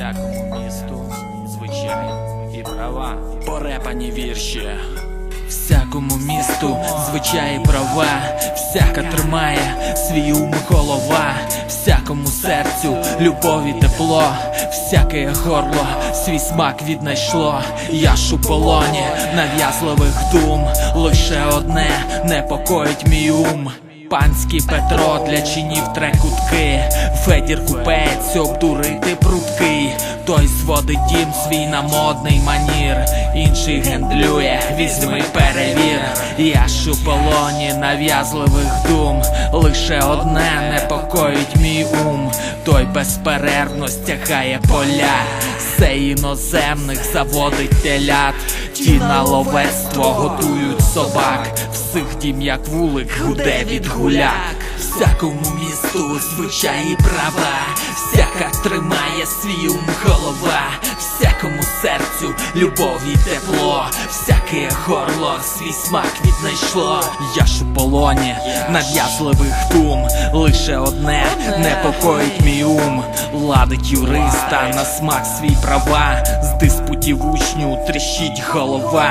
всякому місту, звичай і права. Порепані вірші. Всякому місту звичаї права, всяка тримає свій ум голова, всякому серцю любові тепло, всяке горло свій смак віднайшло. Я ж у полоні нав'язливих дум, лише одне непокоїть мій ум. Панський Петро для чинів три кутки, Федір купець обдурити прудкий, той зводить дім свій на модний манір, інший гендлює, візьми перевір. Я ж у полоні нав'язливих дум, лише одне непокоїть мій ум, той безперервно стягає поля, сей іноземних заводить телят, ті на ловецтво готують собак, всіх дім як вулик гуде від гуляк. Всякому місту звичаї права, всяка тримає свій ум голова, всякому серцю любов і тепло, всяке горло свій смак віднайшло. Я ж у полоні нав'язливих дум, лише одне непокоїть мій ум, ладить юриста на смак свій права, з диспутів учню тріщить голова,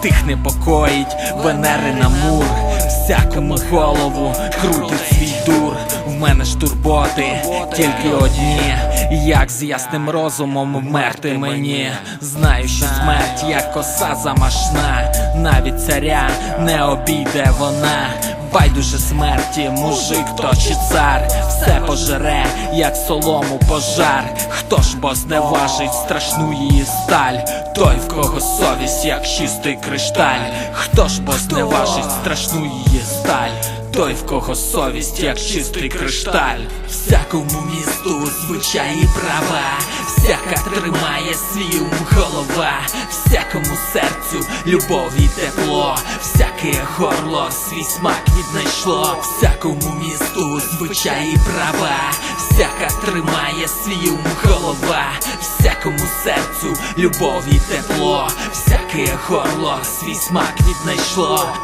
тих непокоїть Венери на мур, всякому голову крутить свій дур. В мене ж турботи тільки одні, як з ясним розумом вмерти мені. Знаю, що смерть як коса замашна, навіть царя не обійде вона. Байдуже смерті, мужик то чи цар, все пожере, як солому пожар. Хто ж бо зневажить страшну її сталь, той в кого совість, як чистий кришталь, хто ж бо зневажить страшну її сталь, той в кого совість, як чистий кришталь, всякому місту звичаї права, всяка тримає свій ум голова, всякому серцю любов і тепло, всяке горло свій смак віднайшло, всякому місту звичаї права, всяка тримає свій ум голова, всякому серцю любов і тепло, всяке горло свій смак віднайшло.